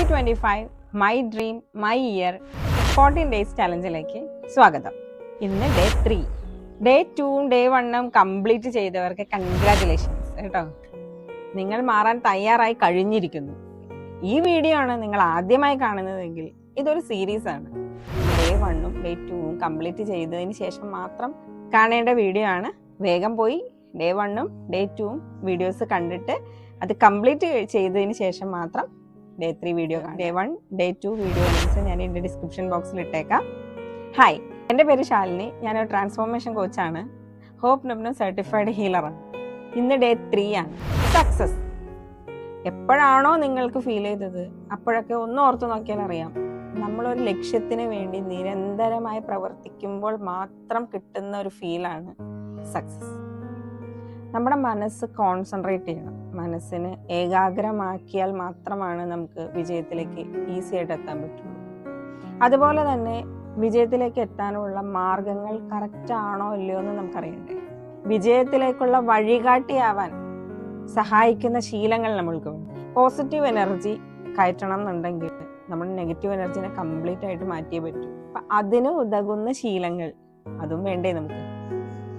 Twenty twenty five my dream my year fourteen days ചലഞ്ചിലേക്ക് സ്വാഗതം. ഇന്ന് day three day ടൂവും day വണ്ണും complete ചെയ്തവർക്ക് കൺഗ്രാറ്റുലേഷൻസ് കേട്ടോ. നിങ്ങൾ മാറാൻ തയ്യാറായി കഴിഞ്ഞിരിക്കുന്നു. ഈ വീഡിയോ ആണ് നിങ്ങൾ ആദ്യമായി കാണുന്നതെങ്കിൽ ഇതൊരു സീരീസ് ആണ്. ഡേ വണ്ണും ഡേ ടൂവും കംപ്ലീറ്റ് ചെയ്തതിന് ശേഷം മാത്രം കാണേണ്ട വീഡിയോ ആണ്. വേഗം പോയി ഡേ വണ്ണും ഡേ ടൂവും വീഡിയോസ് കണ്ടിട്ട് അത് കംപ്ലീറ്റ് ചെയ്തതിന് ശേഷം മാത്രം day three video day one day two video links ഞാൻ എന്റെ ഡിസ്ക്രിപ്ഷൻ ബോക്സിൽ ഇട്ടേക്കാം. ഹായ് എന്റെ പേര് ശാലിനി. ഞാനൊരു ട്രാൻസ്ഫോർമേഷൻ കോച്ചാണ് ഹോപ്പ് നബ്ന സർട്ടിഫൈഡ് ഹീലറാണ് ഇന്ന് ഡേ ത്രീ ആണ്. സക്സസ് എപ്പോഴാണോ നിങ്ങൾക്ക് ഫീൽ ചെയ്തത് അപ്പോഴൊക്കെ ഒന്ന് ഓർത്ത് നോക്കിയാൽ അറിയാം. നമ്മളൊരു ലക്ഷ്യത്തിന് വേണ്ടി നിരന്തരമായി പ്രവർത്തിക്കുമ്പോൾ മാത്രം കിട്ടുന്ന ഒരു ഫീലാണ് സക്സസ് നമ്മുടെ മനസ്സ് കോൺസെൻട്രേറ്റ് ചെയ്യണം. മനസ്സിന് ഏകാഗ്രമാക്കിയാൽ മാത്രമാണ് നമുക്ക് വിജയത്തിലേക്ക് ഈസി ആയിട്ട് എത്താൻ പറ്റുള്ളൂ. അതുപോലെ തന്നെ വിജയത്തിലേക്ക് എത്താനുള്ള മാർഗങ്ങൾ കറക്റ്റ് ആണോ ഇല്ലയോ എന്ന് നമുക്കറിയണ്ടേ. വിജയത്തിലേക്കുള്ള വഴികാട്ടിയാവാൻ സഹായിക്കുന്ന ശീലങ്ങൾ നമ്മൾക്ക് പോസിറ്റീവ് എനർജി കയറ്റണം എന്നുണ്ടെങ്കിൽ നമ്മൾ നെഗറ്റീവ് എനർജിനെ കംപ്ലീറ്റ് ആയിട്ട് മാറ്റിയേ പറ്റൂ. അപ്പൊ അതിന് ഉതകുന്ന ശീലങ്ങൾ അതും വേണ്ടേ നമുക്ക്.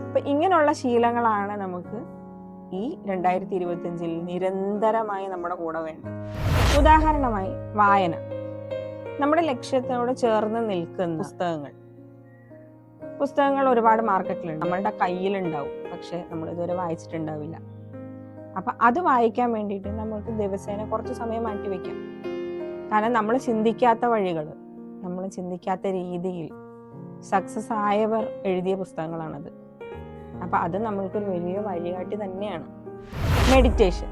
അപ്പൊ ഇങ്ങനെയുള്ള ശീലങ്ങളാണ് നമുക്ക് ഈ രണ്ടായിരത്തി ഇരുപത്തി അഞ്ചിൽ നിരന്തരമായി നമ്മുടെ കൂടെ വേണം. ഉദാഹരണമായി വായന. നമ്മുടെ ലക്ഷ്യത്തോട് ചേർന്ന് നിൽക്കുന്ന പുസ്തകങ്ങൾ. പുസ്തകങ്ങൾ ഒരുപാട് മാർക്കറ്റിലുണ്ട്. നമ്മളുടെ കയ്യിലുണ്ടാവും. പക്ഷെ നമ്മൾ ഇതുവരെ വായിച്ചിട്ടുണ്ടാവില്ല. അപ്പൊ അത് വായിക്കാൻ വേണ്ടിയിട്ട് നമുക്ക് ദിവസേന കുറച്ച് സമയം മാറ്റി വെക്കാം. കാരണം നമ്മൾ ചിന്തിക്കാത്ത വഴികൾ നമ്മൾ ചിന്തിക്കാത്ത രീതിയിൽ സക്സസ് ആയവർ എഴുതിയ പുസ്തകങ്ങളാണത്. അപ്പൊ അത് നമ്മൾക്കൊരു വലിയ വഴികാട്ടി തന്നെയാണ്. മെഡിറ്റേഷൻ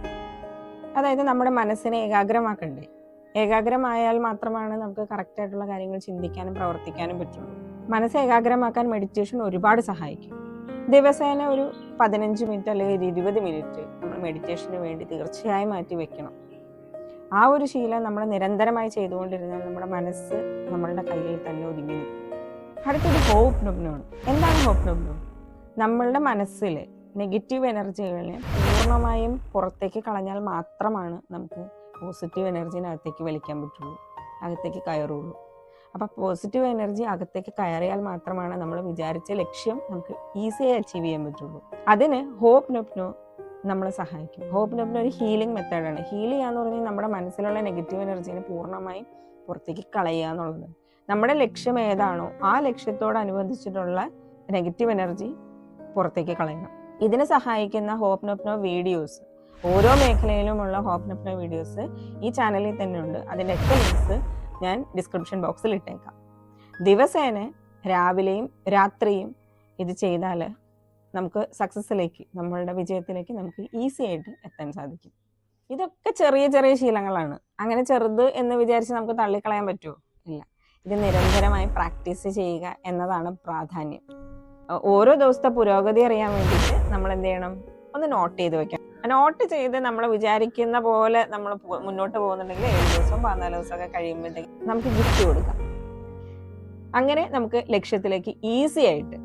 അതായത് നമ്മുടെ മനസ്സിനെ ഏകാഗ്രമാക്കണ്ടേ? ഏകാഗ്രമായാൽ മാത്രമാണ് നമുക്ക് കറക്റ്റ് ആയിട്ടുള്ള കാര്യങ്ങൾ ചിന്തിക്കാനും പ്രവർത്തിക്കാനും പറ്റുള്ളൂ. മനസ്സ് ഏകാഗ്രമാക്കാൻ മെഡിറ്റേഷൻ ഒരുപാട് സഹായിക്കും. ദിവസേന ഒരു പതിനഞ്ച് മിനിറ്റ് അല്ലെങ്കിൽ ഒരു ഇരുപത് മിനിറ്റ് നമ്മൾ മെഡിറ്റേഷന് വേണ്ടി തീർച്ചയായും മാറ്റി വെക്കണം. ആ ഒരു ശീലം നമ്മൾ നിരന്തരമായി ചെയ്തുകൊണ്ടിരുന്നാൽ നമ്മുടെ മനസ്സ് നമ്മളുടെ കയ്യിൽ തന്നെ ഒതുങ്ങി നിൽക്കും. അടുത്തത് ഹോപ്പ് നൊബ്നോണ് എന്താണ് ഹോപ്പ് നൊബ്നോൺ നമ്മളുടെ മനസ്സിൽ നെഗറ്റീവ് എനർജികളെ പൂർണമായും പുറത്തേക്ക് കളഞ്ഞാൽ മാത്രമാണ് നമുക്ക് പോസിറ്റീവ് എനർജീനെ അകത്തേക്ക് വലിക്കാൻ പറ്റുള്ളൂ അകത്തേക്ക് കയറുള്ളൂ. അപ്പോൾ പോസിറ്റീവ് എനർജി അകത്തേക്ക് കയറിയാൽ മാത്രമാണ് നമ്മൾ വിചാരിച്ച ലക്ഷ്യം നമുക്ക് ഈസിയായി അച്ചീവ് ചെയ്യാൻ പറ്റുള്ളൂ. അതിന് ഹോപ്പ് നൊപ്നോ നമ്മളെ സഹായിക്കും. ഹോപ്പ് നൊപ്നോ ഒരു ഹീലിംഗ് മെത്തേഡാണ് ഹീൽ ചെയ്യാന്ന് പറഞ്ഞാൽ നമ്മുടെ മനസ്സിലുള്ള നെഗറ്റീവ് എനർജീനെ പൂർണമായും പുറത്തേക്ക് കളയുക എന്നുള്ളത്. നമ്മുടെ ലക്ഷ്യം ഏതാണോ ആ ലക്ഷ്യത്തോടനുബന്ധിച്ചിട്ടുള്ള നെഗറ്റീവ് എനർജി പുറത്തേക്ക് കളയണം. ഇതിനെ സഹായിക്കുന്ന ഹോപ്പ് നൊപ്നോ വീഡിയോസ് ഓരോ മേഖലയിലുമുള്ള ഹോപ്പ് നൊപ്നോ വീഡിയോസ് ഈ ചാനലിൽ തന്നെ ഉണ്ട് അതിന്റെ ഒക്കെ ലിങ്ക്സ് ഞാൻ ഡിസ്ക്രിപ്ഷൻ ബോക്സിൽ ഇട്ടേക്കാം. ദിവസേന രാവിലെയും രാത്രിയും ഇത് ചെയ്താൽ നമുക്ക് സക്സസ്സിലേക്ക് നമ്മളുടെ വിജയത്തിലേക്ക് നമുക്ക് ഈസി ആയിട്ട് എത്താൻ സാധിക്കും. ഇതൊക്കെ ചെറിയ ചെറിയ ശീലങ്ങളാണ്. അങ്ങനെ ചെറുത് എന്ന് വിചാരിച്ച് നമുക്ക് തള്ളിക്കളയാൻ പറ്റുമോ? ഇല്ല. ഇത് നിരന്തരമായി പ്രാക്ടീസ് ചെയ്യുക എന്നതാണ് പ്രാധാന്യം. ഓരോ ദിവസത്തെ പുരോഗതി അറിയാൻ വേണ്ടിയിട്ട് നമ്മൾ എന്ത് ചെയ്യണം? ഒന്ന് നോട്ട് ചെയ്ത് വെക്കാം നോട്ട് ചെയ്ത് നമ്മൾ വിചാരിക്കുന്ന പോലെ നമ്മൾ മുന്നോട്ട് പോകുന്നുണ്ടെങ്കിൽ ഏഴ് ദിവസവും പതിനാല് ദിവസമൊക്കെ കഴിയുമ്പോഴത്തേക്ക് നമുക്ക് ഗിഫ്റ്റ് കൊടുക്കാം. അങ്ങനെ നമുക്ക് ലക്ഷ്യത്തിലേക്ക് ഈസി ആയിട്ട്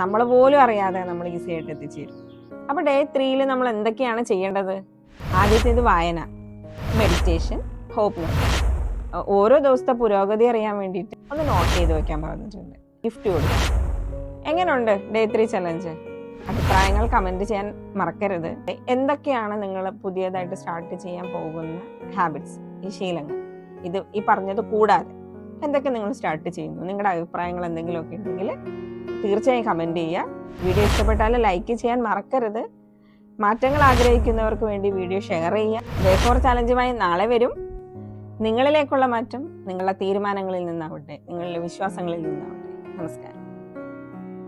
നമ്മൾ പോലും അറിയാതെ നമ്മൾ ഈസി ആയിട്ട് എത്തിച്ചേരും. അപ്പോൾ ഡേ ത്രീയിൽ നമ്മൾ എന്തൊക്കെയാണ് ചെയ്യേണ്ടത്? ആദ്യത്തേത് വായന മെഡിറ്റേഷൻ ഹോപ്പ് ഓരോ ദിവസത്തെ പുരോഗതി അറിയാൻ വേണ്ടിയിട്ട് ഒന്ന് നോട്ട് ചെയ്ത് വെക്കാൻ പറഞ്ഞിട്ടുണ്ട്. ഗിഫ്റ്റ് കൊടുക്കാം. എങ്ങനെയുണ്ട് ഡേ ത്രീ ചലഞ്ച് അഭിപ്രായങ്ങൾ കമന്റ് ചെയ്യാൻ മറക്കരുത്. എന്തൊക്കെയാണ് നിങ്ങൾ പുതിയതായിട്ട് സ്റ്റാർട്ട് ചെയ്യാൻ പോകുന്ന ഹാബിറ്റ്സ് ഈ ശീലങ്ങൾ? ഇത് ഈ പറഞ്ഞത് കൂടാതെ എന്തൊക്കെ നിങ്ങൾ സ്റ്റാർട്ട് ചെയ്യുന്നു? നിങ്ങളുടെ അഭിപ്രായങ്ങൾ എന്തെങ്കിലുമൊക്കെ ഉണ്ടെങ്കിൽ തീർച്ചയായും കമന്റ് ചെയ്യുക. വീഡിയോ ഇഷ്ടപ്പെട്ടാൽ ലൈക്ക് ചെയ്യാൻ മറക്കരുത്. മാറ്റങ്ങൾ ആഗ്രഹിക്കുന്നവർക്ക് വേണ്ടി വീഡിയോ ഷെയർ ചെയ്യുക. ഡേ ഫോർ ചാലഞ്ചുമായി നാളെ വരും. നിങ്ങളിലേക്കുള്ള മാറ്റം നിങ്ങളുടെ തീരുമാനങ്ങളിൽ നിന്നാവട്ടെ. നിങ്ങളുടെ വിശ്വാസങ്ങളിൽ നിന്നാവട്ടെ. നമസ്കാരം.